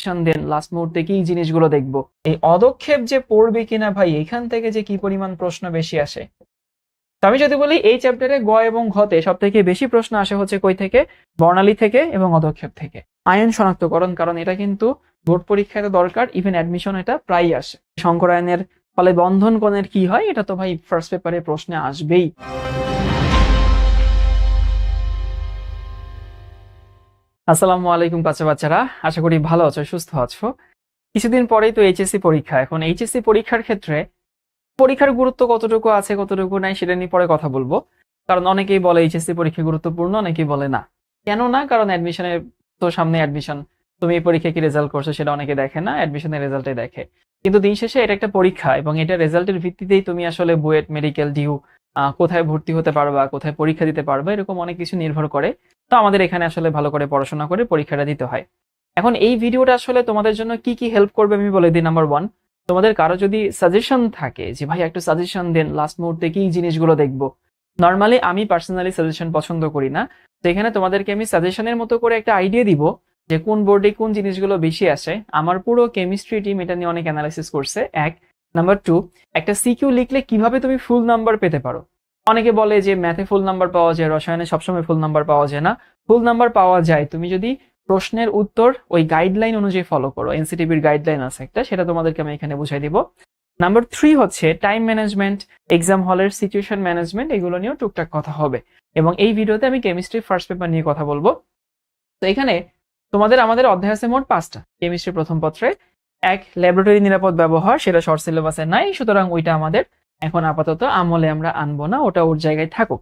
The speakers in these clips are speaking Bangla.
সাজেশন দেন। লাস্ট মুহূর্তে কি জিনিসগুলো দেখব? এই অদক্ষেপ যে পড়বে কিনা ভাই, এখান থেকে যে কি পরিমাণ প্রশ্ন বেশি আসে? আমি যদি বলি, এই চ্যাপ্টারে গ এবং ঘতে সব থেকে বেশি প্রশ্ন আসে হচ্ছে কই থেকে? বর্ণালী থেকে এবং অদক্ষেপ থেকে। আয়ন শনাক্তকরণ, কারণ এটা কিন্তু বোর্ড পরীক্ষাতে দরকার ইভেন অ্যাডমিশন এটা প্রায়ই আসে। শঙ্করায়নের ফলে বন্ধন কোণের কি হয়, এটা তো ভাই ফার্স্ট পেপারে প্রশ্নে আসবেই। আসসালামু আলাইকুম বাচ্চা বাচ্চারা। আশা করি ভালো আছো, সুস্থ আছো। কিছুদিন পরেই তো এইচএসসি পরীক্ষা। এখন এইচএসসি পরীক্ষার ক্ষেত্রে পরীক্ষার গুরুত্ব কতটুকু আছে, কতটুকু নাই সেটা নিয়ে পরে কথা বলব। কারণ অনেকেই বলে এইচএসসি পরীক্ষা গুরুত্বপূর্ণ, অনেকেই বলে না। কেন না? কারণ অ্যাডমিশনের তো সামনে অ্যাডমিশন তুমি এই পরীক্ষা কি রেজাল্ট করছ সেটা অনেকে দেখে না অ্যাডমিশনের রেজাল্টে দেখে। কিন্তু দিন শেষে এটা একটা পরীক্ষা এবং এটা রেজাল্টের ভিত্তিতেই তুমি আসলে বুয়েট, মেডিকেল, ডিউ কোথায় ভর্তি হতে পারবা, কোথায় পরীক্ষা দিতে পারবা, এরকম অনেক কিছু নির্ভর করে। তো আমাদের এখানে আসলে ভালো করে পড়াশোনা করে পরীক্ষাটা দিতে হয়। এখন এই ভিডিওটা আসলে তোমাদের জন্য কি কি হেল্প করবে আমি বলে দিই নাম্বার ওয়ান তোমাদের কারও যদি সাজেশন থাকে যে, ভাই, একটু সাজেশন দেন লাস্ট মুহূর্তে কি জিনিসগুলো দেখব? নর্মালি আমি পার্সোনালি সাজেশন পছন্দ করি না। তো এখানে তোমাদেরকে আমি সাজেশনের মতো করে একটা আইডিয়া দিব যে, কোন বোর্ডে কোন জিনিসগুলো বেশি আসে। আমার পুরো কেমিস্ট্রি টিম এটা নিয়ে অনেক অ্যানালাইসিস করছে। এক নাম্বার টু একটা সিকিউ লিখলে কীভাবে তুমি ফুল নাম্বার পেতে পারো? অনেকে বলে যে ম্যাথে ফুল নাম্বার পাওয়া যায়, রসায়নে সবসময় ফুল নাম্বার পাওয়া যায় না। ফুল নাম্বার পাওয়া যায়। তুমি যদি প্রশ্নের উত্তর ওই গাইডলাইন অনুযায়ী ফলো করো এনসিটিভির গাইডলাইন আছে একটা, সেটা তোমাদেরকে আমি এখানে বুঝাই দিব। নাম্বার থ্রি হচ্ছে টাইম ম্যানেজমেন্ট এক্সাম হলের সিচুয়েশন ম্যানেজমেন্ট এগুলো নিয়েও টুকটাক কথা হবে। এবং এই ভিডিওতে আমি কেমিস্ট্রি ফার্স্ট পেপার নিয়ে কথা বলব। তো এখানে তোমাদের, আমাদের অধ্যায় আছে মোট পাঁচটা কেমিস্ট্রি প্রথম পত্রে। এক ল্যাবরেটরি নিরাপদ ব্যবহার, সেটা শর্ট সিলেবাসে নাই, সুতরাং ওইটা আমাদের এখন আপাতত আমলে আমরা আনব না, ওটা ওর জায়গায় থাকুক।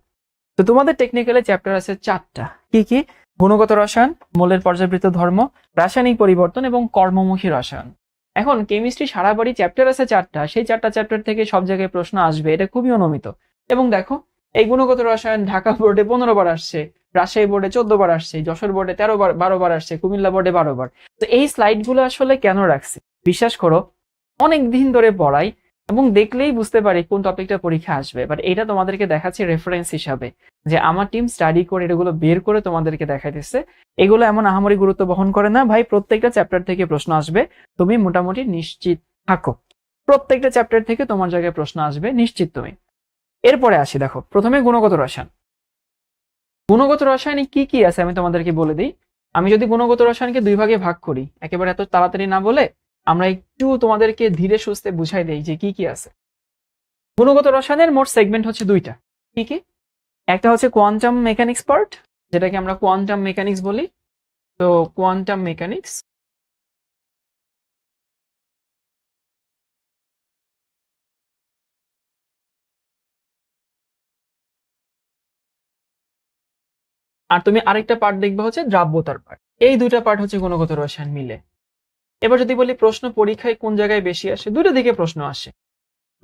তো তোমাদের টেকনিক্যালি চ্যাপ্টার আছে চারটা। কি কি? গুণগত রসায়ন, মূলের পর্যাবৃত্ত ধর্ম, রাসায়নিক পরিবর্তন এবং কর্মমুখী রসায়ন। এখন কেমিস্ট্রি সারা বাড়ি চ্যাপ্টার আছে চারটা, সেই চারটা চ্যাপ্টার থেকে সব জায়গায় প্রশ্ন আসবে, এটা খুবই অনুমিত। এবং দেখো, এই গুণগত রসায়ন ঢাকা বোর্ডে পনেরো বার আসছে, রাজশাহী বোর্ডে চোদ্দ বার আসছে, যশোর বোর্ডে তেরো বার, বারো বার আসছে, কুমিল্লা বোর্ডে বারো বার। তো এই স্লাইডগুলো আসলে কেন রাখছে? বিশ্বাস করো, অনেক দিন ধরে পড়াই এবং দেখলেই বুঝতে পারি কোন টপিকটা পরীক্ষা আসবে। বাট এটা তোমাদেরকে দেখাচ্ছে রেফারেন্স হিসাবে, যে আমার টিম স্টাডি করে, এগুলো বের করে তোমাদেরকে দেখাইতেছে। এগুলো এমন আহামরি গুরুত্ব বহন করে না, ভাই, প্রত্যেকটা চ্যাপ্টার থেকে প্রশ্ন আসবে, তুমি মোটামুটি নিশ্চিত থাকো। প্রত্যেকটা চ্যাপ্টার থেকে তোমার জায়গায় প্রশ্ন আসবে, নিশ্চিত তুমি। এরপরে আসি, দেখো, প্রথমে গুণগত রসায়ন। গুণগত রসায়নে কি কি আছে আমি তোমাদেরকে বলে দিই। আমি যদি গুণগত রসায়নকে দুই ভাগে ভাগ করি, একেবারে এত তাড়াতাড়ি না বলে আমরা একটু তোমাদেরকে ধীরে সুস্থে বুঝাই দেই যে কি কি আছে। গুণগত রসায়নের মোট সেগমেন্ট হচ্ছে দুইটা। কি কি? একটা হচ্ছে কোয়ান্টাম মেকানিক্স পার্ট যেটাকে আমরা কোয়ান্টাম মেকানিক্স বলি। তো কোয়ান্টাম মেকানিক্স আর তুমি আরেকটা পার্ট দেখবে হচ্ছে দ্রাব্যতার পার্ট এই দুইটা পার্ট হচ্ছে গুণগত রসায়ন মিলে। এবার যদি বলি প্রশ্ন পরীক্ষায় কোন জায়গায় বেশি আসে দুটো দিকে প্রশ্ন আসে।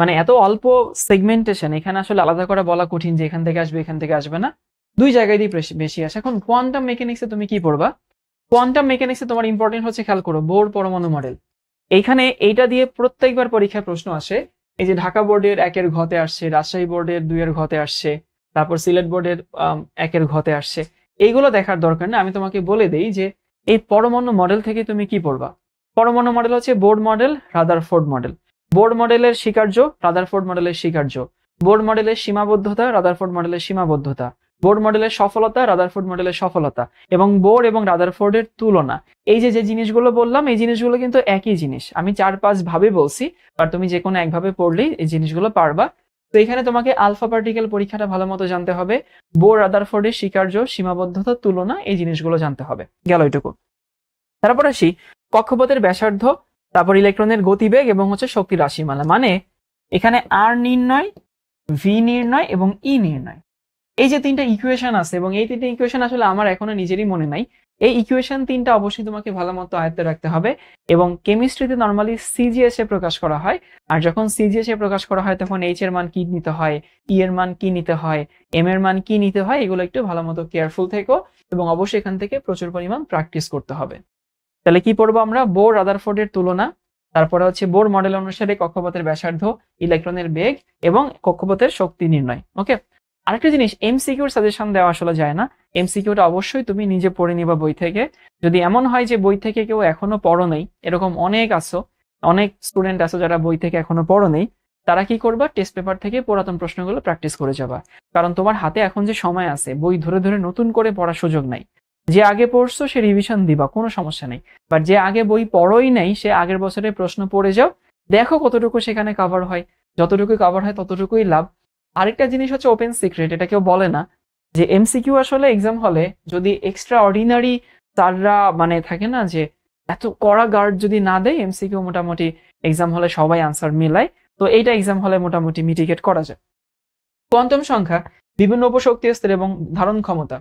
মানে এত অল্প সেগমেন্টেশন এখানে আসলে আলাদা করে বলা কঠিন যে এখান থেকে আসবে, এখান থেকে আসবে না। দুই জায়গায় দিয়ে বেশি- আসে। এখন কোয়ান্টাম মেকানিক্সে তুমি কি পড়বা? কোয়ান্টাম মেকানিক্সে তোমার ইম্পর্টেন্ট হচ্ছে খেয়াল করো, বোর পরমাণু মডেল এইখানে এইটা দিয়ে প্রত্যেকবার পরীক্ষায় প্রশ্ন আসে, এই যে ঢাকা বোর্ডের একের ঘতে আসছে, রাজশাহী বোর্ডের দুইয়ের ঘতে আসছে, তারপর সিলেট বোর্ডের একের ঘতে আসছে। এইগুলো দেখার দরকার না। আমি তোমাকে বলে দেই যে এই পরমাণু মডেল থেকে তুমি কি পড়বা? পরমাণু মডেল হচ্ছে Bohr model Rutherford model Bohr মডেলের স্বীকার্য রাদারফোর্ড মডেলের স্বীকার্য। বোর্ড মডেলের সীমাবদ্ধতা রাদারফোর্ড মডেলের সীমাবদ্ধতা। বোর্ড মডেলের সফলতা রাদারফোর্ড মডেলের সফলতা। এবং বোর্ড এবং রাদার রাদারফোর্ডের তুলনা। এই যে যে জিনিসগুলো বললাম, এই জিনিসগুলো কিন্তু একই জিনিস। আমি চার পাঁচ ভাবে বলছি, আর তুমি যে কোনো একভাবে পড়লেই এই জিনিসগুলো পারবা। তো এখানে তোমাকে আলফা পার্টিকেল পরীক্ষাটা ভালো মতো জানতে হবে। বোর রাদারফোর্ডের স্বীকার্য, সীমাবদ্ধতা, তুলনা, এই জিনিসগুলো জানতে হবে। গেল এটুকু। তারপর আসি কক্ষপথের ব্যাসার্ধ, তারপর ইলেকট্রনের গতিবেগ এবং হচ্ছে শক্তি রাশিমালা। মানে এখানে আর নির্ণয় ভি নির্ণয় এবং ই নির্ণয়। এই যে তিনটা ইকুয়েশন আছে এবং এই তিনটা ইকুয়েশন আসলে আমার এখনও নিজেরই মনে নাই। এই ইকুয়েশন তিনটা অবশ্যই তোমাকে ভালো মতো আয়ত্তে রাখতে হবে এবং কেমিস্ট্রিতে নর্মালি সিজিএস এ প্রকাশ করা হয়। আর যখন সিজিএস এ প্রকাশ করা হয়, তখন এইচ এর মান কি নিতে হয় ই এর মান কি নিতে হয় এম এর মান কি নিতে হয়, এগুলো একটু ভালো মতো কেয়ারফুল থেকো এবং অবশ্যই এখান থেকে প্রচুর পরিমাণ প্র্যাকটিস করতে হবে। তাহলে কি পড়ব আমরা? বোর রাদারফোর্ডের তুলনা, তারপরে হচ্ছে বোর মডেল অনুসারে কক্ষপথের ব্যাসার্ধ, ইলেকট্রনের বেগ এবং কক্ষপথের শক্তি নির্ণয় ওকে আরেকটা জিনিস, এমসিকিউর সাজেশন দেওয়া আসলে যায় না। এমসিকিউটা অবশ্যই তুমি নিজে পড়ে নিবা বই থেকে। যদি এমন হয় যে বই থেকে কেউ এখনও পড়ো নেই, এরকম অনেক আছো, অনেক স্টুডেন্ট আসো যারা বই থেকে এখনও পড়ো নেই, তারা কি করবা? টেস্ট পেপার থেকে পুরাতন প্রশ্নগুলো প্র্যাকটিস করে যাবা। কারণ তোমার হাতে এখন যে সময় আছে, বই ধরে ধরে নতুন করে পড়ার সুযোগ নাই। যে আগে পড়ছো, সে রিভিশন দিবা, কোনো সমস্যা নেই। বাট যে আগে বই পড়োই নাই, সে আগের বছরে প্রশ্ন পড়ে যাও, দেখো কতটুকু সেখানে কভার হয়। যতটুকু কভার হয়, ততটুকুই লাভ। আরেকটা জিনিস হচ্ছে ওপেন সিক্রেট এটা কেউ বলে না। যে এমসিকিউ আসলে এক্সাম হলে যদি এক্সট্রা অর্ডিনারি তাররা মানে থাকে না যে এত কড়া গার্ড যদি না দেয় এমসিকিউ মোটামুটি এক্সাম হলে সবাই আনসার মিলায়। তো এইটা এক্সাম হলে মোটামুটি মিটিগেট করা যায়। কোয়ান্টাম সংখ্যা, বিভিন্ন উপশক্তি স্তর এবং ধারণ ক্ষমতা।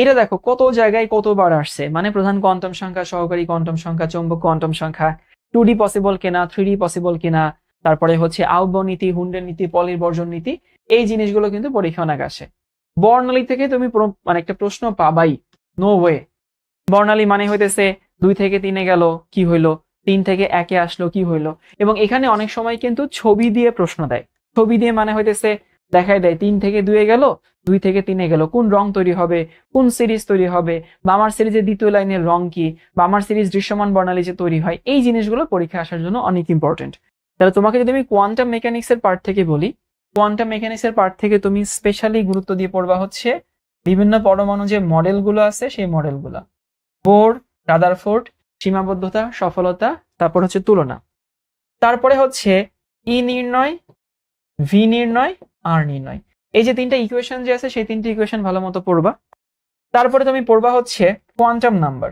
এটা দেখো, কত জায়গায় কতবার আসছে? মানে প্রধান কোয়ান্টাম সংখ্যা, সহকারী কোয়ান্টাম সংখ্যা, চৌম্বক কোয়ান্টাম সংখ্যা টু ডি পসিবল কিনা থ্রি ডি পসিবল কিনা, তারপরে হচ্ছে আউব নীতি, হুন্ডের নীতি, পলির বর্জন নীতি, এই জিনিসগুলো কিন্তু পরীক্ষা অনেক আসে। বর্ণালী থেকে তুমি মানে একটা প্রশ্ন পাবাই নো ওয়ে বর্ণালী মানে হইতেছে, দুই থেকে তিনে গেল, কি হইল? তিন থেকে একে আসলো, কি হইল? এবং এখানে অনেক সময় কিন্তু ছবি দিয়ে প্রশ্ন দেয়। ছবি দিয়ে মানে হইতেছে দেখায় দেয়, তিন থেকে দুয়ে গেল, দুই থেকে তিনে গেল। কোন রং তৈরি হবে? কোন সিরিজ তৈরি হবে? বা আমার সিরিজের দ্বিতীয় লাইনের রং কি? বা আমার সিরিজ দৃশ্যমান বর্ণালী যে তৈরি হয়, এই জিনিসগুলো পরীক্ষা আসার জন্য অনেক ইম্পর্টেন্ট তাহলে তোমাকে যদি আমি কোয়ান্টাম মেকানিক্স এর পার্ট থেকে বলি কোয়ান্টাম মেকানিক্স এর পার্ট থেকে তুমি স্পেশালি গুরুত্ব দিয়ে পড়বা হচ্ছে বিভিন্ন পরমাণু যে মডেলগুলো আছে, সেই মডেলগুলো বোর রাদারফোর্ড সীমাবদ্ধতা, সফলতা, তারপর হচ্ছে তুলনা। তারপরে হচ্ছে ই নির্ণয় ভি নির্ণয় আর নির্ণয় এই যে তিনটা ইকুয়েশন যে আছে, সেই তিনটা ইকুয়েশন ভালো মতো পড়বা। তারপরে তুমি পড়বা হচ্ছে কোয়ান্টাম নাম্বার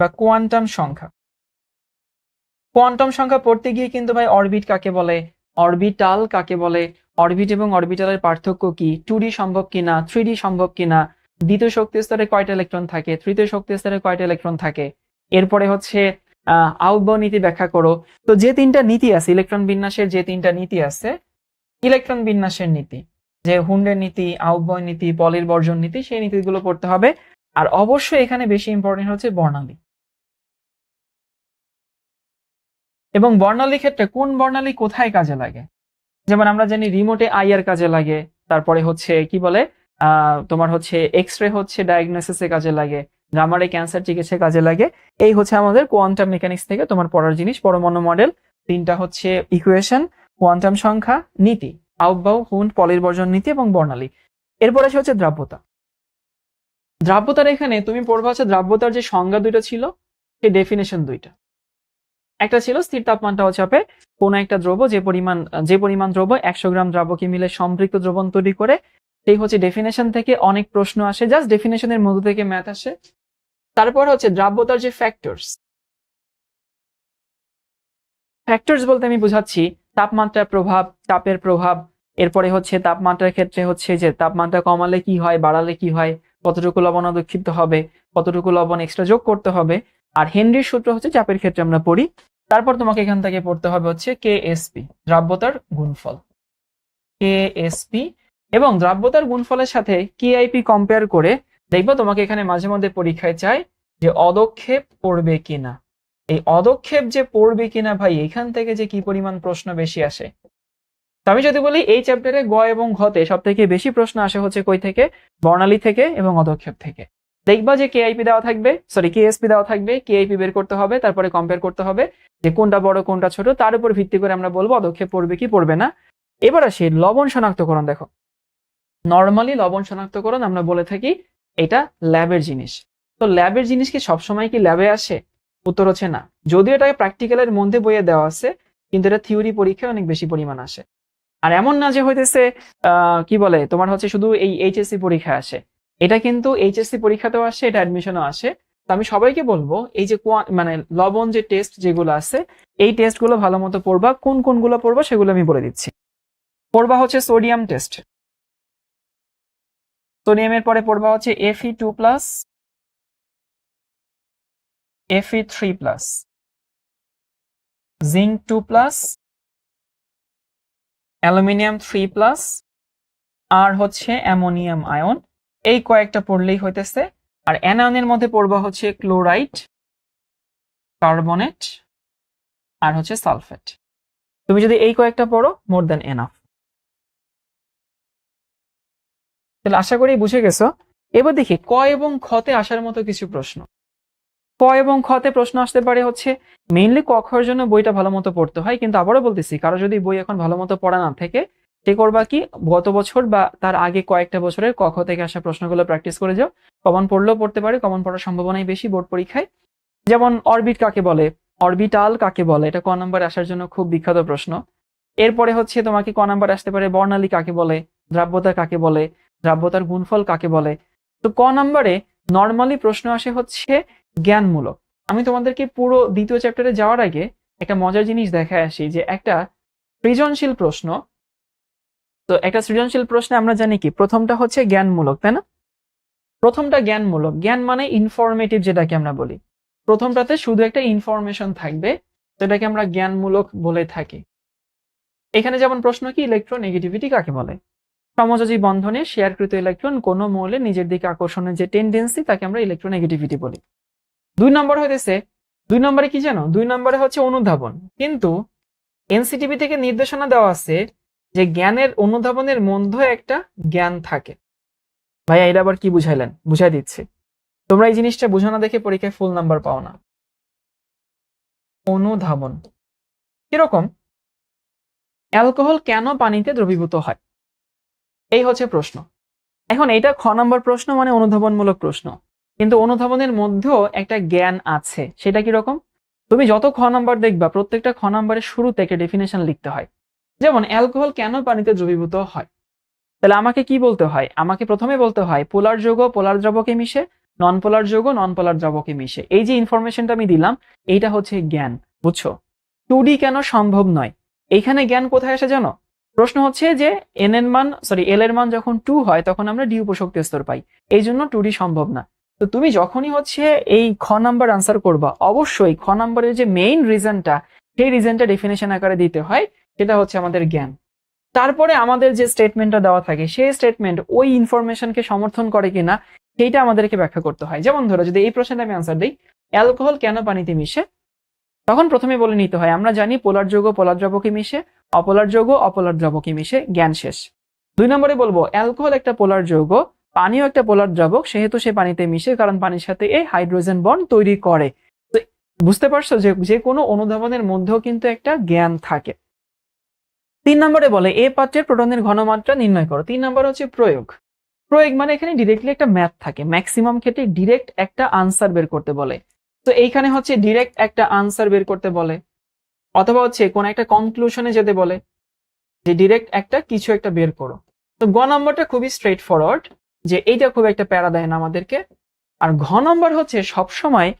বা কোয়ান্টাম সংখ্যা। কোয়ান্টাম সংখ্যা পড়তে গিয়ে কিন্তু ভাই অরবিট কাকে বলে? অরবিটাল কাকে বলে? অরবিট এবং অরবিটালের পার্থক্য কি? টু সম্ভব কিনা? থ্রি সম্ভব কিনা? দ্বিতীয় শক্তি স্তরে কয়টা ইলেকট্রন থাকে? তৃতীয় শক্তি স্তরে কয়টা ইলেকট্রন থাকে? এরপরে হচ্ছে, আহ আউব নীতি ব্যাখ্যা করো। তো যে তিনটা নীতি আছে ইলেকট্রন বিন্যাসের যে তিনটা নীতি আছে ইলেকট্রন বিন্যাসের নীতি, যে হুন্ডের নীতি আউবয় নীতি, পলির বর্জন নীতি, সেই নীতিগুলো পড়তে হবে। আর অবশ্যই এখানে বেশি ইম্পর্টেন্ট হচ্ছে বর্ণালী। এবং বর্ণালী ক্ষেত্রে কোন বর্ণালী কোথায় কাজে লাগে? যেমন আমরা জানি রিমোটে আইআর কাজে লাগে, তারপরে হচ্ছে, কি বলে? তোমার হচ্ছে এক্স রে হচ্ছে ডায়াগনোসিসে কাজে লাগে গামারে ক্যান্সার চিকিৎসায় কাজে লাগে। এই হচ্ছে আমাদের কোয়ান্টাম মেকানিক্স থেকে তোমার পড়ার জিনিস, পরমাণু মডেল তিনটা হচ্ছে ইকুয়েশন কোয়ান্টাম সংখ্যা, নীতি আউটবাউ হুন্ড পলির বর্জন নীতি এবং বর্ণালী। এরপর আছে হচ্ছে দ্রাব্যতা। দ্রাব্যতার এখানে তুমি পড়বা হচ্ছে দ্রাব্যতার যে সংজ্ঞা দুইটা ছিল, সেই ডেফিনেশন দুইটা। একটা ছিল স্থির তাপমাত্রা চাপে কোন একটা দ্রব্য, যে পরিমাণ যে পরিমাণ দ্রব্য একশো গ্রাম দ্রাবকে মিলে সম্পৃক্ত দ্রবণ তৈরি করে, সেই হচ্ছে ডেফিনেশন থেকে অনেক প্রশ্ন আসে। জাস্ট ডেফিনেশনের মধ্য থেকে ম্যাথ আসে। তারপর হচ্ছে দ্রাব্যতার যে ফ্যাক্টরস ফ্যাক্টরস বলতে আমি বুঝাচ্ছি তাপমাত্রার প্রভাব তাপের প্রভাব, এরপরে হচ্ছে তাপমাত্রার ক্ষেত্রে হচ্ছে যে তাপমাত্রা কমালে কি হয়, বাড়ালে কি হয়, কতটুকু লবণ অদক্ষিপ্ত হবে, কতটুকু লবণ এক্সট্রা যোগ করতে হবে, আর হেনরির সূত্র হচ্ছে চাপের ক্ষেত্রে আমরা পড়ি। তারপর তোমাকে এখান থেকে পড়তে হবে হচ্ছে কে এসপি দ্রাব্যতার গুণফল। কে এসপি এবং দ্রাব্যতার গুণফলের সাথে কেআইপি কম্পেয়ার করে, দেখব তোমাকে এখানে মাঝে মধ্যে পরীক্ষায় চাই যে অদক্ষেপ পড়বে কিনা। এই অদক্ষেপ যে পড়বে কিনা ভাই, এখান থেকে যে কি পরিমাণ প্রশ্ন বেশি আসে? আমি যদি বলি, এই চ্যাপ্টারে গ এবং ঘতে সব থেকে বেশি প্রশ্ন আসে হচ্ছে কই থেকে? বর্ণালী থেকে এবং অদক্ষেপ থেকে। দেখবা যে কেআইপি দেওয়া থাকবে সরি কেএসপি দেওয়া থাকবে কেআইপি বের করতে হবে, তারপরে কম্পেয়ার করতে হবে যে কোনটা বড়, কোনটা ছোট, তার উপর ভিত্তি করে আমরা বলব অদক্ষেপ পড়বে কি পড়বে না। এবার আসি, লবণ শনাক্তকরণ দেখো। নর্মালি লবণ শনাক্তকরণ আমরা বলে থাকি, এটা ল্যাবের জিনিস। তো ল্যাবের জিনিস কি সবসময় কি ল্যাবে আসে? উত্তর হচ্ছে না। যদিও এটাকে প্র্যাকটিক্যালের মধ্যে বইয়ে দেওয়া আছে, কিন্তু এটা থিওরি পরীক্ষায় অনেক বেশি পরিমাণ আসে। আর এমন না যে হইতেছে কি বলে, তোমার হচ্ছে শুধু এই এইচএসসি পরীক্ষা আসে। এটা কিন্তু এইচএসসি পরীক্ষাতেও আসে, এটা অ্যাডমিশনও আসে। তো আমি সবাইকে বলব, এই যে মানে লবণ যে টেস্ট যেগুলো আছে, এই টেস্টগুলো ভালো মতো পড়বা, কোন কোনগুলো পড়বা সেগুলো আমি বলে দিচ্ছি। পড়বা হচ্ছে সোডিয়াম টেস্ট সোডিয়ামের পরে পড়বা হচ্ছে FE two plus FE three plus zinc two plus aluminium three plus আর হচ্ছে অ্যামোনিয়াম আয়ন। এই কয়েকটা পড়লেই হইতেছে। আর অ্যানায়নের মধ্যে পড়বা হচ্ছে ক্লোরাইড, কার্বনেট, আর হচ্ছে সালফেট। তুমি যদি এই কয়েকটা পড়ো, মোর দেন এনাফ তাহলে আশা করি বুঝে গেছো। এবার দেখি, ক এবং খতে আসার মতো কিছু প্রশ্ন। ক এবং খতে প্রশ্ন আসতে পারে হচ্ছে মেইনলি ক খর জন্য বইটা ভালো মতো পড়তে হয়, কিন্তু আবারও বলতেছি, কারও যদি বই এখন ভালো মতো পড়া না থাকে, সে করবা কি, গত বছর বা তার আগে কয়েকটা বছরের ক খ থেকে আসা প্রশ্নগুলো প্র্যাকটিস করে যাও। কমন পড়লেও পড়তে পারে কমন পড়ার সম্ভাবনাই বেশি বোর্ড পরীক্ষায়। যেমন অরবিট কাকে বলে অরবিটাল কাকে বলে, এটা ক নম্বরে আসার জন্য খুব বিখ্যাত প্রশ্ন। এরপরে হচ্ছে তোমাকে ক নাম্বার আসতে পারে, বর্ণালী কাকে বলে, দ্রাব্যতা কাকে বলে, দ্রাব্যতার গুণফল কাকে বলে। তো ক নাম্বারে নর্মালি প্রশ্ন আসে হচ্ছে জ্ঞানমূলক। আমি তোমাদেরকে পুরো দ্বিতীয় চ্যাপ্টারে যাওয়ার আগে একটা মজার জিনিস দেখায় আসি যে একটা সৃজনশীল প্রশ্ন। তো একটা সৃজনশীল প্রশ্নে আমরা জানি কি? প্রথমটা হচ্ছে জ্ঞানমূলক, তাই না? প্রথমটা জ্ঞানমূলক। জ্ঞান মানে ইনফরমেটিভ যেটাকে আমরা বলি। প্রথমটাতে শুধু একটা ইনফরমেশন থাকবে, সেটাকে আমরা জ্ঞানমূলক বলে থাকি। এখানে যেমন প্রশ্ন কি ইলেকট্রোনেগেটিভিটি কাকে বলে? সমযোজী বন্ধনে শেয়ারকৃত ইলেকট্রন কোন মৌলে নিজের দিকে আকর্ষণের যে টেন্ডেন্সি তাকে আমরা ইলেকট্রোনেগেটিভিটি বলি। দুই নম্বর হইতেছে, দুই নম্বরে কি জানো? দুই নম্বরে হচ্ছে অনুধাবন। কিন্তু এনসিটিভি থেকে নির্দেশনা দেওয়া আছে যে জ্ঞানের অনুধাবনের মধ্যে একটা জ্ঞান থাকে। ভাইয়া, এটা আবার কি বুঝাইলেন? বুঝাই দিচ্ছে। তোমরা এই জিনিসটা বুঝো না দেখে পরীক্ষায় ফুল নাম্বার পাও না। অনুধাবন। কীরকম? অ্যালকোহল কেন পানিতে দ্রবীভূত হয়? এই হচ্ছে প্রশ্ন। এখন এটা খ নম্বর প্রশ্ন মানে অনুধাবনমূলক প্রশ্ন। কিন্তু অনুধাবনের মধ্যেও একটা জ্ঞান আছে। সেটা কি রকম? তুমি যত খ নাম্বার দেখবা, প্রত্যেকটা খ নম্বরের শুরুতে একটা ডেফিনেশন লিখতে হয়। যেমন অ্যালকোহল কেন পানিতে দ্রবীভূত হয়? তাহলে আমাকে কি বলতে হয়? আমাকে প্রথমে বলতে হয় পোলার যৌগ পোলার দ্রবকে মিশে নন পোলার যৌগ নন পোলার দ্রবকে মিশে। এই যে ইনফরমেশনটা আমি দিলাম, এইটা হচ্ছে জ্ঞান, বুঝছ? টু কেন সম্ভব নয়? এইখানে জ্ঞান কোথায় আসে জানো? প্রশ্ন হচ্ছে যে এন এর মান সরি এল এর মান যখন টু হয়, তখন আমরা ডি উপশক্তি স্তর পাই। এই জন্য টু সম্ভব না। তো তুমি যখনই হচ্ছে এই খ নাম্বার আনসার করবা, অবশ্যই খ নাম্বারের যে মেইন রিজনটা সেই রিজনটা ডেফিনেশন আকারে দিতে হয়, সেটা হচ্ছে আমাদের জ্ঞান। তারপরে আমাদের যে স্টেটমেন্টটা দেওয়া থাকে, সেই স্টেটমেন্ট ওই ইনফরমেশনকে সমর্থন করে কিনা, সেইটা আমাদেরকে ব্যাখ্যা করতে হয়। যেমন ধরো, যদি এই প্রশ্নটা আমি আনসার দিই অ্যালকোহল কেন পানিতে মিশে? তখন প্রথমে বলে নিতে হয়, আমরা জানি পোলার যৌগ পোলার দ্রবকে মিশে, অপোলার যৌগ অপোলার দ্রবকে মিশে, জ্ঞান শেষ। দুই নম্বরে বলব অ্যালকোহল একটা পোলার যৌগ পানিও একটা পোলার দ্রবক, সেহেতু সে পানিতে মিশে, কারণ পানির সাথে এই হাইড্রোজেন বন্ড তৈরি করে। বুঝতে পারছ যে যে কোনো অনুধাবনের মধ্যেও কিন্তু একটা জ্ঞান থাকে। তিন নম্বরে বলে, এ পাত্রের প্রোটনের ঘনমাত্রা নির্ণয় করো। তিন নম্বর হচ্ছে প্রয়োগ। প্রয়োগ মানে এখানে ডিরেক্টলি একটা ম্যাথ থাকে। ম্যাক্সিমাম ক্ষেত্রে ডিরেক্ট একটা আনসার বের করতে বলে। তো এইখানে হচ্ছে ডিরেক্ট একটা আনসার বের করতে বলে। অথবা হচ্ছে কোন একটা কনক্লুশনে যেতে বলে। যে ডিরেক্ট একটা কিছু একটা বের করো। তো গ নম্বরটা খুবই স্ট্রেট ফরওয়ার্ড যে এইটা খুব একটা প্যারা দেয় না আমাদেরকে। আর ঘ নম্বর হচ্ছে সবসময়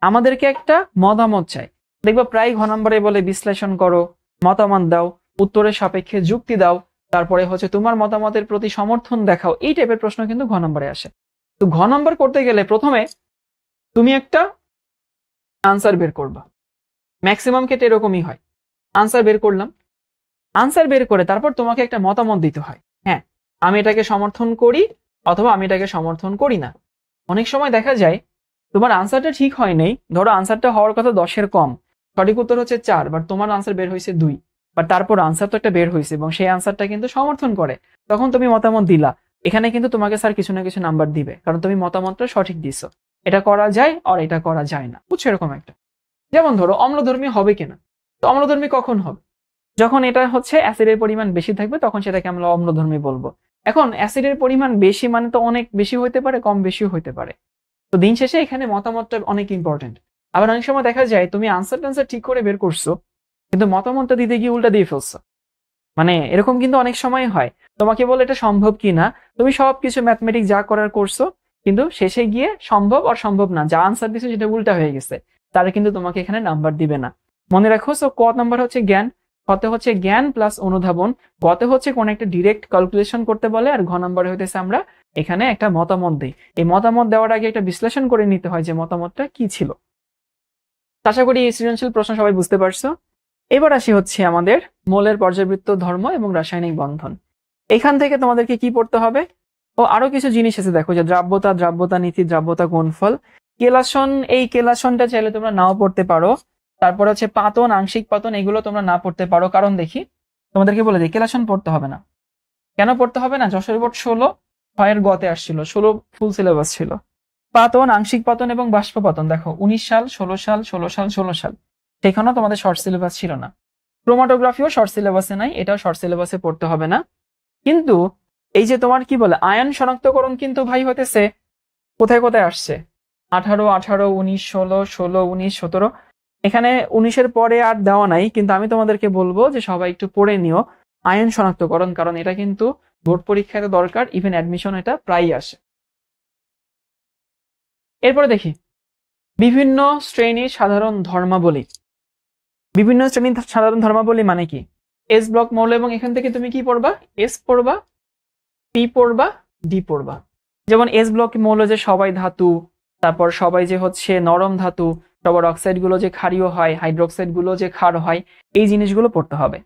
আমাদেরকে একটা মতামত চাই। দেখবা প্রায় ঘ নম্বরে বলে বিশ্লেষণ করো, মতামত দাও, উত্তরের সাপেক্ষে যুক্তি দাও, তারপরে হচ্ছে তোমার মতামতের প্রতি সমর্থন দেখাও, এই টাইপের প্রশ্ন কিন্তু ঘ নম্বরে আসে। তো ঘ নম্বর করতে গেলে প্রথমে তুমি একটা আনসার বের করবা। ম্যাক্সিমাম ক্ষেত্রে এরকমই হয়। আনসার বের করলাম। আনসার বের করে তারপর তোমাকে একটা মতামত দিতে হয়। হ্যাঁ আমি এটাকে সমর্থন করি অথবা আমি এটাকে সমর্থন করি না। অনেক সময় দেখা যায়, তোমার আনসারটা ঠিক হয় নেই, ধরো আনসারটা হওয়ার কথা দশের কম, সঠিক উত্তর হচ্ছে চার বাট তোমার আনসার বের হয়েছে দুই বাট তারপর আনসার তো একটা বের হয়েছে এবং সেই আনসারটা কিন্তু সমর্থন করে। তখন তুমি মতামত দিলা, এখানে কিন্তু তোমাকে স্যার কিছু না কিছু নাম্বার দিবে, কারণ তুমি মতামতটা সঠিক দিছো। এটা করা যায় আর এটা করা যায় না, বুঝছ এরকম একটা। যেমন ধরো, অম্লধর্মী হবে কিনা? তো অম্লধর্মী কখন হবে? যখন এটা হচ্ছে অ্যাসিডের পরিমাণ বেশি থাকবে, তখন সেটাকে আমরা অম্লধর্মী বলব। এখন অ্যাসিডের পরিমাণ বেশি মানে তো অনেক বেশি হইতে পারে, কম বেশিও হইতে পারে। তো দিন শেষে এখানে মতামতটা অনেক ইম্পর্টেন্ট আবার অনেক সময় দেখা যায়, তুমি আনসার টানসার ঠিক করে বের করছ, কিন্তু মতামতটা দিতে গিয়ে উল্টা দিয়ে ফেলছো। মানে এরকম কিন্তু অনেক সময় হয়। তোমাকে বলে এটা সম্ভব কি না তুমি সবকিছু ম্যাথমেটিক যা করার করছ, কিন্তু শেষে গিয়ে সম্ভব আর সম্ভব না। যা আনসার দিছো সেটা উল্টা হয়ে গেছে। তারা কিন্তু তোমাকে এখানে নাম্বার দিবে না। মনে রাখো সো ক নাম্বার হচ্ছে জ্ঞান। কতে হচ্ছে জ্ঞান প্লাস অনুধাবন। গতে হচ্ছে কোন একটা ডিরেক্ট ক্যালকুলেশন করতে বলে আর ঘ নম্বরে হইতেছে আমরা এখানে একটা মতামত দিই। এই মতামত দেওয়ার আগে একটা বিশ্লেষণ করে নিতে হয় যে মতামতটা কি ছিল। আশা করি এই সৃজনশীল প্রশ্ন সবাই বুঝতে পারছ। এবার আসি হচ্ছে আমাদের মোলের পর্যাবৃত্ত ধর্ম এবং রাসায়নিক বন্ধন। এখান থেকে তোমাদেরকে কি পড়তে হবে? ও, আরও কিছু জিনিস আছে দেখো, যে দ্রাব্যতা দ্রাব্যতা নীতি, দ্রাব্যতা গুণফল। কেলাসন, এই কেলাসনটা চাইলে তোমরা নাও পড়তে পারো। তারপর হচ্ছে পাতন, আংশিক পাতন, এগুলো তোমরা না পড়তে পারো। কারণ দেখি, তোমাদেরকে বলে দিই, কেলাসন পড়তে হবে না। কেন পড়তে হবে না? যশোর বোর্ড ষোলো ছয়ের গতে আসছিল, ষোলো ফুল সিলেবাস ছিল। পাতন, আংশিক পাতন এবং বাষ্পপাতন, দেখো, উনিশ সাল, ষোলো সাল ষোলো সাল ষোলো সাল। সেখানেও তোমাদের শর্ট সিলেবাস ছিল না। ক্রোমাটোগ্রাফিও শর্ট সিলেবাসে নাই, এটাও শর্ট সিলেবাসে পড়তে হবে না। কিন্তু এই যে তোমার কি বলে, আয়ন শনাক্তকরণ কিন্তু ভাই হতেছে কোথায় কোথায় আসছে? আঠারো আঠারো, উনিশ, ষোলো ষোলো, উনিশ, সতেরো এখানে উনিশের পরে আর দেওয়া নাই, কিন্তু আমি তোমাদেরকে বলব যে সবাই একটু পড়ে নিও। আয়ন শনাক্তকরণ, কারণ এটা কিন্তু বোর্ড পরীক্ষাতে দরকার ইভেন অ্যাডমিশন এটা প্রায়ই আসে। এরপরে দেখি। বিভিন্ন শ্রেণির সাধারণ ধর্মাবলী। বিভিন্ন শ্রেণির সাধারণ ধর্মাবলী মানে কি? এস ব্লক মৌল, এবং এখান থেকে তুমি কি পড়বা? এস পড়বা পি পড়বা ডি পড়বা। যেমন এস ব্লক মৌল যে সবাই ধাতু, তারপর সবাই যে হচ্ছে নরম ধাতু সবার অক্সাইডগুলো যে ক্ষারীয় হয় হাইড্রোক্সাইডগুলো যে ক্ষার হয়, এই জিনিসগুলো পড়তে হবে।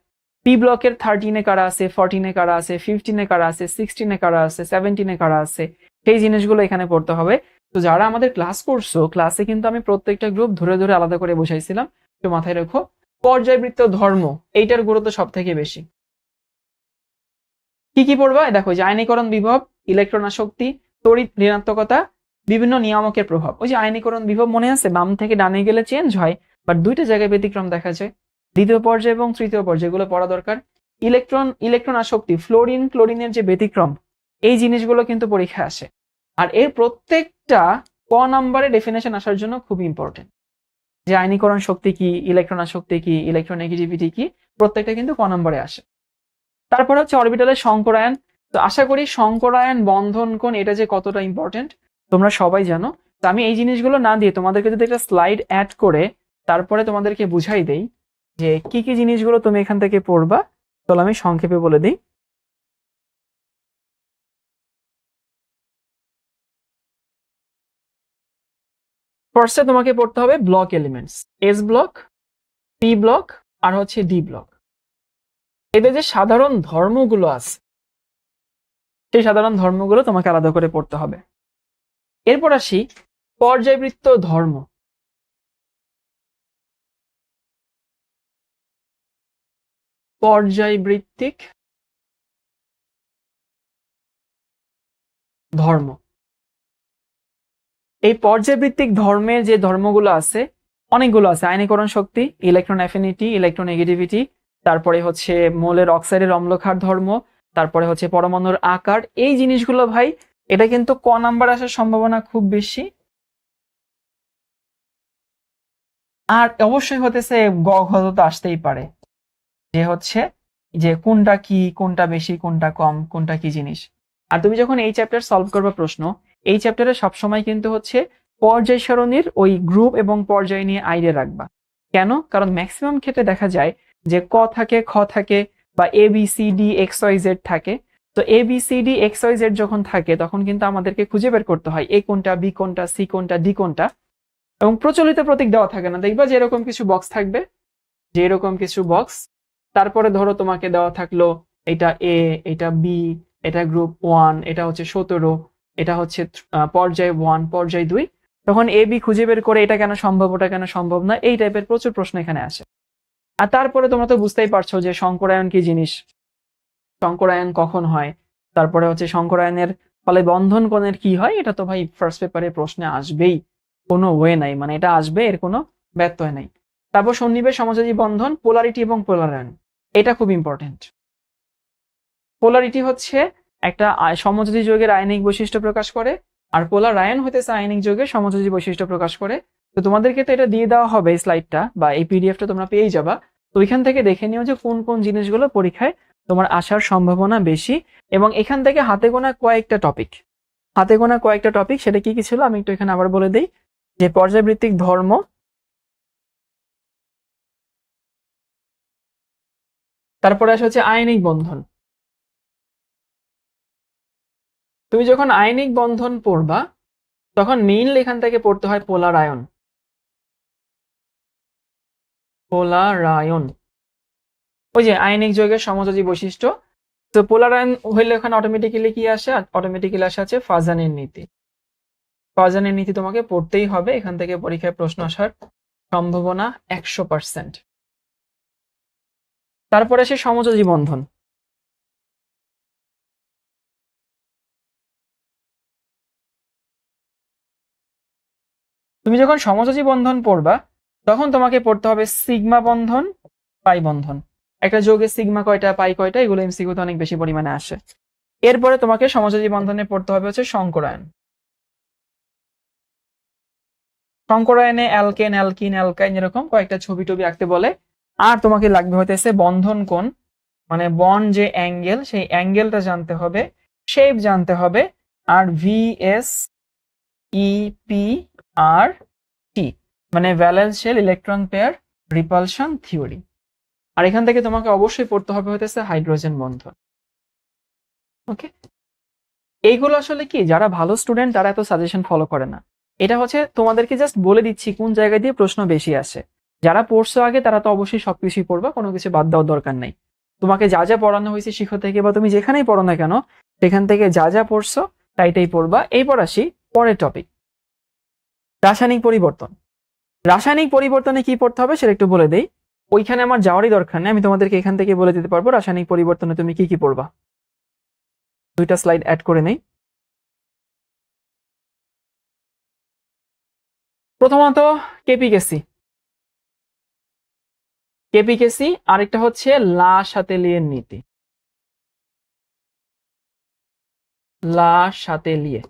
পি ব্লকের থার্টিনে কারা আছে ফোরটিনে কারা আছে ফিফটিনে কারা আছে সিক্সটিনে কারা আছে সেভেন্টিনে কারা আছে, সেই জিনিসগুলো এখানে পড়তে হবে। তো যারা আমাদের ক্লাস করছ ক্লাসে কিন্তু আমি প্রত্যেকটা গ্রুপ ধরে ধরে আলাদা করে বসাইছিলাম একটু মাথায় রেখো, পর্যায়বৃত্ত ধর্ম, এইটার গুরুত্ব সব থেকে বেশি। কি কি পড়বা? দেখো যে আয়নীকরণ বিভব ইলেকট্রন আসক্তি তড়িৎ ঋণাত্মকতা বিভিন্ন নিয়ামকের প্রভাব। ওই যে আয়নীকরণ বিভব মনে আছে? বাম থেকে ডানে গেলে চেঞ্জ হয় বাট দুইটা জায়গায় ব্যতিক্রম দেখা যায়। দ্বিতীয় পর্যায়ে এবং তৃতীয় পর্যায়ে, এগুলো পড়া দরকার। ইলেকট্রন ইলেকট্রন আসক্তি ফ্লোরিন ক্লোরিনের যে ব্যতিক্রম, এই জিনিসগুলো কিন্তু পরীক্ষায় আসে। আর এর প্রত্যেকটা ক নাম্বারে ডেফিনেশন আসার জন্য খুব ইম্পর্টেন্ট যে আয়নীকরণ শক্তি কি, ইলেকট্রন আসক্তি কি ইলেকট্রন নেগেটিভিটি কি, প্রত্যেকটা কিন্তু ক নাম্বারে আসে। তারপর হচ্ছে অরবিটালের সংকরায়ন। তো আশা করি সংকরায়ন বন্ধন কোণ, এটা যে কতটা ইম্পর্টেন্ট তোমরা সবাই জানো। তো আমি এই জিনিসগুলো না দিয়ে তোমাদেরকে যদি একটা স্লাইড অ্যাড করে তারপরে তোমাদেরকে বুঝাই দেই যে কি কি জিনিসগুলো তুমি এখান থেকে পড়বা, তাহলে আমি সংক্ষেপে বলে দিই। ফার্স্টে তোমাকে পড়তে হবে block elements S block P block আর হচ্ছে ডি ব্লক এদের যে সাধারণ ধর্মগুলো আছে, সেই সাধারণ ধর্মগুলো তোমাকে আলাদা করে পড়তে হবে। এরপর আসি পর্যায়বৃত্ত ধর্ম। পর্যায়বৃত্তিক ধর্ম। এই পর্যায়বৃত্তিক ধর্মের যে ধর্মগুলো আছে, অনেকগুলো আছে। আয়নীকরণ শক্তি ইলেকট্রন অ্যাফিনিটি ইলেকট্রন নেগেটিভিটি তারপরে হচ্ছে মোলের অক্সাইডের অম্লক্ষার ধর্ম, তারপরে হচ্ছে পরমাণুর আকার। এই জিনিসগুলো ভাই এটা কিন্তু ক নাম্বার আসার সম্ভাবনা খুব বেশি। আর অবশ্যই হতেছে গ তো আসতেই পারে। যে হচ্ছে যে কোনটা কি, কোনটা বেশি, কোনটা কম, কোনটা কি জিনিস। আর তুমি যখন এই চ্যাপ্টার সলভ করবে প্রশ্ন, এই চ্যাপ্টারে সবসময় কিন্তু হচ্ছে পর্যায় সারণীর ওই গ্রুপ এবং পর্যায় নিয়ে আইডিয়া রাখবা। কেন? কারণ ম্যাক্সিমাম ক্ষেত্রে দেখা যায় যে ক থাকে, খ থাকে বা A B C D X Y Z থাকে। তো A B C D X Y Z যখন থাকে, তখন কিন্তু আমাদেরকে খুঁজে বের করতে হয় এ কোনটা বি কোনটা সি কোনটা ডি কোনটা। এবং প্রচলিত প্রতীক দেওয়া থাকে না। দেখবা যে এরকম কিছু বক্স থাকবে। যে এরকম কিছু বক্স তারপরে ধরো তোমাকে দেওয়া থাকল এটা এ এটা বি এটা গ্রুপ ওয়ান এটা হচ্ছে সতেরো, এটা হচ্ছে পর্যায় ওয়ান পর্যায় দুই। তখন এ বি খুঁজে বের করে এটা কেন সম্ভব, ওটা কেন সম্ভব না, এই টাইপের প্রচুর প্রশ্ন এখানে আসে। আর তারপরে তোমরা তো বুঝতেই পারছ যে সংকরায়ন কি জিনিস। সংকরায়ন কখন হয়? তারপরে হচ্ছে সংকরায়নের ফলে বন্ধন কোণের কি হয়? এটা তো ভাই ফার্স্ট পেপারে প্রশ্নে আসবেই। কোনো ওয়ে নাই মানে এটা আসবে, এর কোনো ব্যত্যয় নাই। তারপর সন্নিবেশ সমাজী বন্ধন পোলারিটি এবং পোলারায়ন এটা খুব ইম্পর্টেন্ট পোলারিটি হচ্ছে একটা সমযোজী যৌগের আয়নিক বৈশিষ্ট্য প্রকাশ করে, আর পোলার আয়ন হইতেছে আয়নিক যৌগের সমযোজী বৈশিষ্ট্য প্রকাশ করে। তো তোমাদেরকে তো এটা দিয়ে দেওয়া হবে স্লাইডটা বা এই পিডিএফটা তোমরা পেয়েই যাবা। তো ওইখান থেকে দেখে নিও যে কোন কোন জিনিসগুলো পরীক্ষায় তোমার আসার সম্ভাবনা বেশি এবং এখান থেকে হাতে গোনা কয়েকটা টপিক হাতে গোনা কয়েকটা টপিক সেটা কি কি ছিল? আমি একটু এখানে আবার বলে দিই। যে পর্যায়বৃত্তিক ধর্ম, তারপরে আসে হচ্ছে আইনিক বন্ধন। তুমি যখন আইনিক বন্ধন পড়বা, তখন মেইনলি এখান থেকে পড়তে হয় পোলার আয়ন পোলারায়ন। ওই যে আয়নিক যোগের সমযোজী বৈশিষ্ট্য। তো পোলার আয়ন হইলে ওখানে অটোমেটিক্যালি কি আসে? অটোমেটিক্যালি আসে আছে ফাজানের নীতি। ফাজানের নীতি তোমাকে পড়তেই হবে। এখান থেকে পরীক্ষায় প্রশ্ন আসার সম্ভাবনা একশো পার্সেন্ট তারপরে আসে সমযোজী বন্ধন। তুমি যখন সমযোজী বন্ধন পড়বা, তখন তোমাকে পড়তে হবে সিগমা বন্ধন, পাই বন্ধন। একটা যোগে সিগমা কয়টা, পাই কয়টা, এগুলো এমসিকিউতে অনেক বেশি পরিমাণে আসে। এরপরে তোমাকে সমযোজী বন্ধনে পড়তে হবে হচ্ছে সংকরায়ন। সংকরায়নে অ্যালকেন, অ্যালকিন, অ্যালকাইন এরকম কয়েকটা ছবি টবি আঁকতে বলে। আর তোমাকে লাগবে হইতেছে বন্ধন কোণ মানে বন যে অ্যাঙ্গেল, সেই অ্যাঙ্গেলটা জানতে হবে, শেপ জানতে হবে, আর V S E P R T মানে valence shell electron pair repulsion theory আর এখান থেকে তোমাকে অবশ্যই পড়তে হবে হইতেছে হাইড্রোজেন বন্ধন। ওকে? এইগুলো আসলে কি? যারা ভালো স্টুডেন্ট, তারা এত সাজেশন ফলো করে না। এটা হচ্ছে তোমাদেরকে জাস্ট বলে দিচ্ছি, কোন জায়গা দিয়ে প্রশ্ন বেশি আসে। যারা পড়ছো আগে, তারা তো অবশ্যই সবকিছুই পড়বা, কোনো কিছু বাদ দেওয়ার দরকার নেই। তোমাকে যা যা পড়ানো হয়েছে শিক্ষক থেকে, বা তুমি যেখানেই পড়ো না কেন, সেখান থেকে যা যা পড়ছো, তাইটাই পড়বা। এইবার আসি পরের টপিক রাসায়নিক পরিবর্তন। রাসায়নিক পরিবর্তনে কি পড়তে হবে, সেটা একটু বলে দেই। ওইখানে আমার যাওয়ারই দরকার নেই। আমি তোমাদেরকে এখান থেকে বলে দিতে পারব, রাসায়নিক পরিবর্তনে তুমি কি কি পড়বা। দুইটা স্লাইড অ্যাড করে নেই। প্রথমত কেপিকেসি কেপিকেসি আরেকটা হচ্ছে লা সাতেলিয়ের নীতি। লা সাতেলিয়ে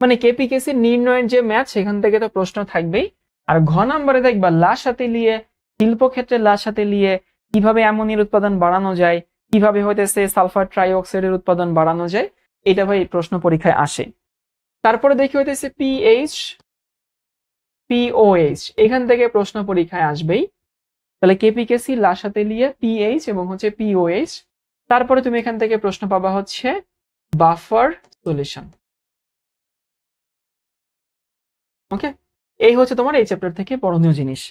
মানে কেপিকেসি নির্ণয়ের যে ম্যাথ সেখান থেকে তো প্রশ্ন থাকবেই। আর ঘ নাম্বারে দেখবা লা সাতেলিয়ে শিল্পক্ষেত্রে লা সাতেলিয়ে কীভাবে অ্যামোনিয়ার উৎপাদন বাড়ানো যায়, কীভাবে হইতেছে সালফার ট্রাইঅক্সাইডের উৎপাদন বাড়ানো যায়, এটা ভাই প্রশ্ন পরীক্ষায় আসে। তারপরে দেখি হইতেছে পিএইচ পিওএইচ এখান থেকে প্রশ্ন পরীক্ষায় আসবেই। তাহলে কেপিকেসি লাসাতে লিয়ে পিএইচ এবং হচ্ছে পিওএইচ তারপরে তুমি এখান থেকে প্রশ্ন পাবা হচ্ছে বাফার সলিউশন। ওকে এই হচ্ছে তোমার এই চ্যাপ্টার থেকে পড়নীয় জিনিস।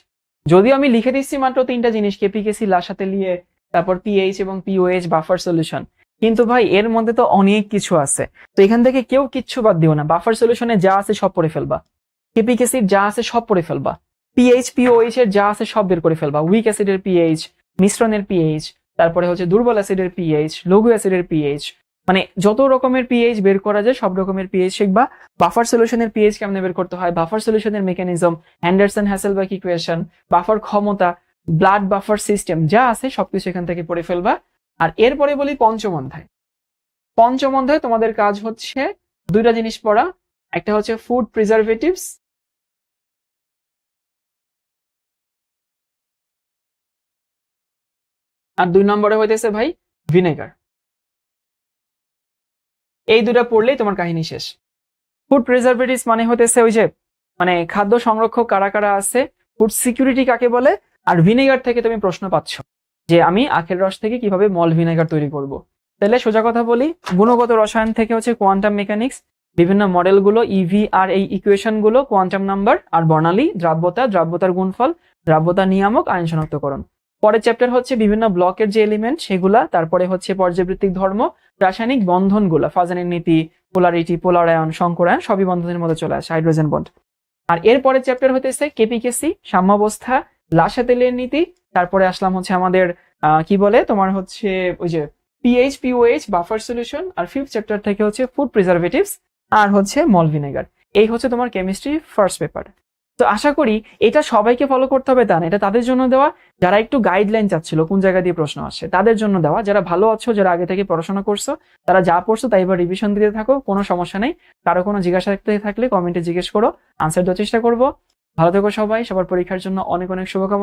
যদিও আমি লিখে দিচ্ছি মাত্র তিনটা জিনিস কেপিকেসি লাসাতে লিয়ে তারপর পিএইচ এবং পিওএইচ বাফার সলিউশন কিন্তু ভাই, এর মধ্যে তো অনেক কিছু আছে। তো এখান থেকে কেউ কিচ্ছু বাদ দিও না। বাফার সলিউশনে যা আছে সব পড়ে ফেলবা। কেপিকেসির যা আছে সব পড়ে ফেলবা। পিএইচ পিওএইচ এর যা আছে সব বের করে ফেলবা। উইক অ্যাসিডের পিএইচ মিশ্রণের পিএইচ তারপরে হচ্ছে দুর্বল অ্যাসিডের পিএইচ লঘু অ্যাসিডের পিএইচ মানে যত রকমের পিএইচ বের করা যায়, সব রকমের পিএইচ শিখবা বাফার সলিউশনের পিএইচ কেমনে বের করতে হয় buffer সলিউশনের mechanism Henderson Hasselbalch equation buffer ক্ষমতা ব্লাড বাফার সিস্টেম যা আছে সবকিছু এখান থেকে পড়ে ফেলবা। আর এরপরে বলি পঞ্চম অধ্যায় পঞ্চম অধ্যায় তোমাদের কাজ হচ্ছে দুইটা জিনিস পড়া, একটা হচ্ছে ফুড প্রিজারভেটিভস আর দুই নম্বরে হইতেছে ভাই ভিনেগার এই দুটা পড়লেই তোমার কাহিনী শেষ। ফুড প্রিজারভেটিভস মানে হইতেছে ওই যে মানে খাদ্য সংরক্ষক কারা কারা আছে ফুড সিকিউরিটি কাকে বলে, আর ভিনেগার থেকে তুমি প্রশ্ন পাচ্ছ যে আমি আখের রস থেকে কীভাবে মল ভিনেগার তৈরি করব। তাহলে সোজা কথা বলি, গুণগত রসায়ন থেকে হচ্ছে কোয়ান্টাম মেকানিক্স বিভিন্ন মডেলগুলো ইভি আর এই ইকুয়েশনগুলো কোয়ান্টাম নাম্বার আর বর্ণালী, দ্রাব্যতা, দ্রাব্যতার গুণফল, দ্রাব্যতা নিয়ামক, আইন শনাক্তকরণ। পরের চ্যাপ্টার হচ্ছে বিভিন্ন ব্লকের যে এলিমেন্ট সেগুলা, তারপরে হচ্ছে পর্যাবৃত্তিক ধর্ম, রাসায়নিক বন্ধনগুলো, ফাজানের নীতি পোলারিটি পোলারায়ন সংকরায়ন, সবই বন্ধনের মধ্যে চলে আসে হাইড্রোজেন বন্ড আর এর পরের চ্যাপ্টার হতেছে কেপিকেসি সাম্যাবস্থা, লাসা তেলের নীতি, তারপরে আসলাম হচ্ছে আমাদের কি বলে? তোমার হচ্ছে ওই যে পিএইচ পিওএইচ বাফার সলিউশন আর ফিফথ চ্যাপ্টার থেকে হচ্ছে ফুড প্রিজারভেটিভস আর হচ্ছে মল ভিনেগার। এই হচ্ছে তোমার কেমিস্ট্রি ফার্স্ট পেপার তো আশা করি এটা সবাইকে ফলো করতে হবে তা না এটা তাদের জন্য দেওয়া। যারা একটু গাইডলাইন চাচ্ছিল, কোন জায়গা দিয়ে প্রশ্ন আসে, তাদের জন্য দেওয়া। যারা ভালো আছো, যারা আগে থেকে পড়াশোনা করছ, তারা যা পড়ছো তাই এবার রিভিশন দিতে থাকো, কোনো সমস্যা নেই। কারও কোনো জিজ্ঞাসা থাকলে কমেন্টে জিজ্ঞেস করো আনসার দেওয়ার চেষ্টা করব। ভালো থেকো সবাই, সবার পরীক্ষার জন্য অনেক অনেক শুভকামনা।